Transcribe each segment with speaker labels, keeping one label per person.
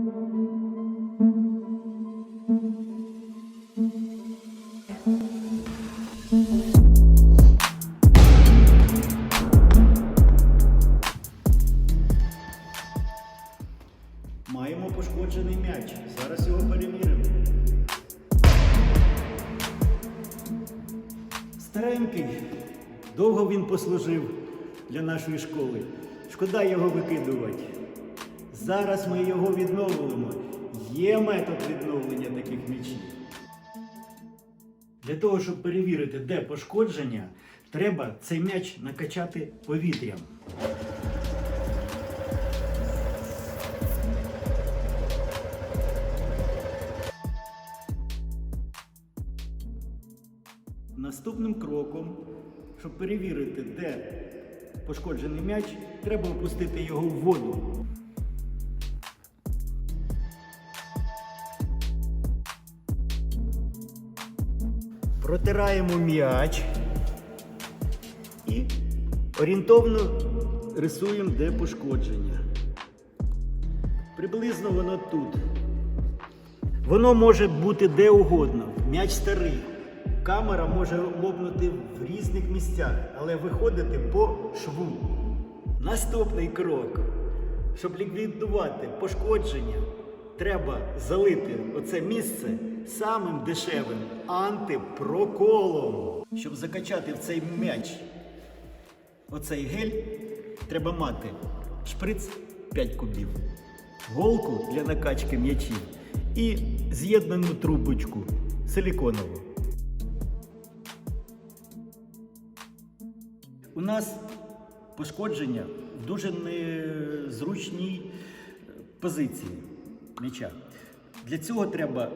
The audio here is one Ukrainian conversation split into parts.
Speaker 1: Маємо пошкоджений м'яч. Зараз його перевіримо. Старенький. Довго він послужив для нашої школи. Шкода його викидувати. Зараз ми його відновлюємо. Є метод відновлення таких м'ячів. Для того, щоб перевірити, де пошкодження, треба цей м'яч накачати повітрям. Наступним кроком, щоб перевірити, де пошкоджений м'яч, треба опустити його в воду. Протираємо м'яч і орієнтовно рисуємо, де пошкодження. Приблизно воно тут. Воно може бути де угодно. М'яч старий. Камера може лопнути в різних місцях, але виходити по шву. Наступний крок. Щоб ліквідувати пошкодження, треба залити оце місце самим дешевим антипроколом. Щоб закачати в цей м'яч оцей гель, треба мати шприц 5 кубів, голку для накачки м'ячів і з'єднану трубочку силіконову. У нас пошкодження в дуже незручній позиції м'яча. Для цього треба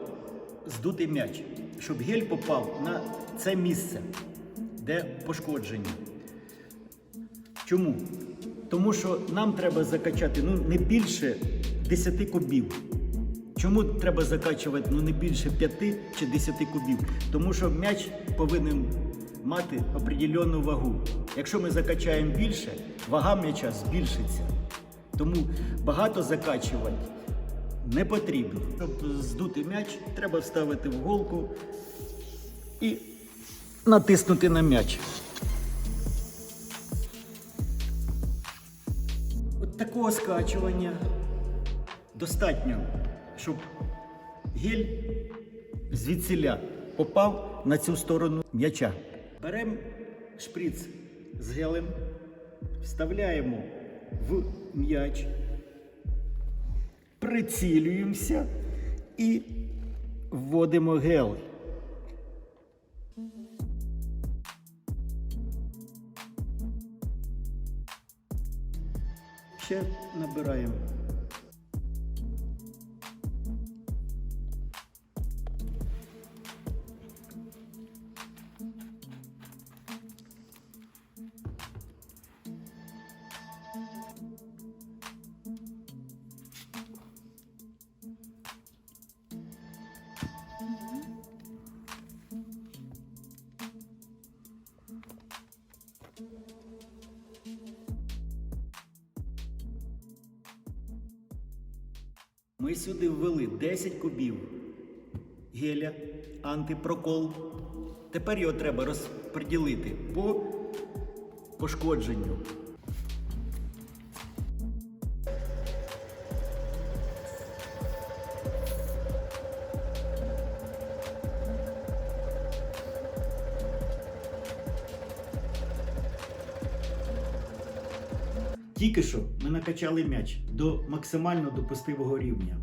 Speaker 1: здути м'яч, щоб гель попав на це місце, де пошкодження. Чому? Тому що нам треба закачати ну, не більше 10 кубів. Чому треба закачувати ну, не більше 5 чи 10 кубів? Тому що м'яч повинен мати определенну вагу. Якщо ми закачаємо більше, вага м'яча збільшиться. Тому багато закачувати не потрібно. Щоб здути м'яч, треба вставити в голку і натиснути на м'яч. От такого скачування достатньо, щоб гель звідсіля попав на цю сторону м'яча. Беремо шприц з гелем, вставляємо в м'яч, прицілюємося і вводимо гель. Ще набираємо. Ми сюди ввели 10 кубів геля, антипрокол. Тепер його треба розподілити по пошкодженню. Тільки що ми накачали м'яч до максимально допустивого рівня.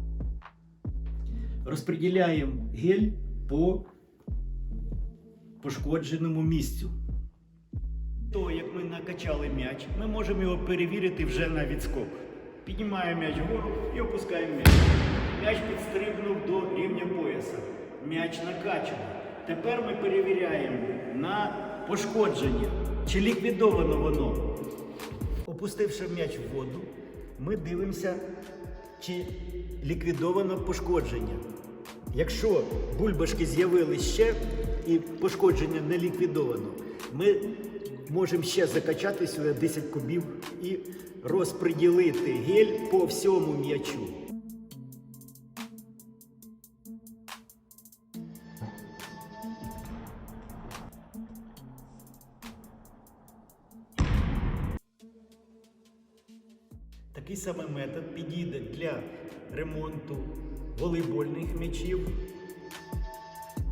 Speaker 1: Розподіляємо гель по пошкодженому місцю. То, як ми накачали м'яч, ми можемо його перевірити вже на відскок. Піднімаємо м'яч вгору і опускаємо м'яч. М'яч підстрибнув до рівня пояса. М'яч накачаний. Тепер ми перевіряємо на пошкодження, чи ліквідовано воно. Опустивши м'яч в воду, ми дивимося, чи ліквідовано пошкодження. Якщо бульбашки з'явилися ще і пошкодження не ліквідовано, ми можемо ще закачати сюди 10 кубів і розподілити гель по всьому м'ячу. Такий самий метод підійде для ремонту волейбольних м'ячів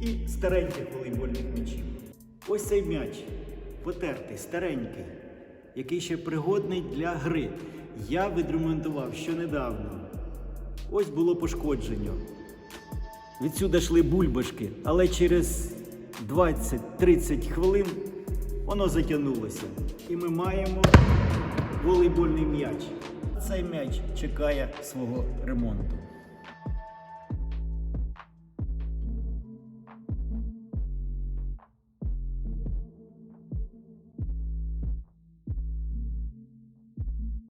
Speaker 1: і стареньких волейбольних м'ячів. Ось цей м'яч потертий, старенький, який ще пригодний для гри. Я відремонтував ще недавно. Ось було пошкодження. Відсюди йшли бульбашки, але через 20-30 хвилин воно затягнулося. І ми маємо волейбольний м'яч. Цей м'яч чекає свого ремонту.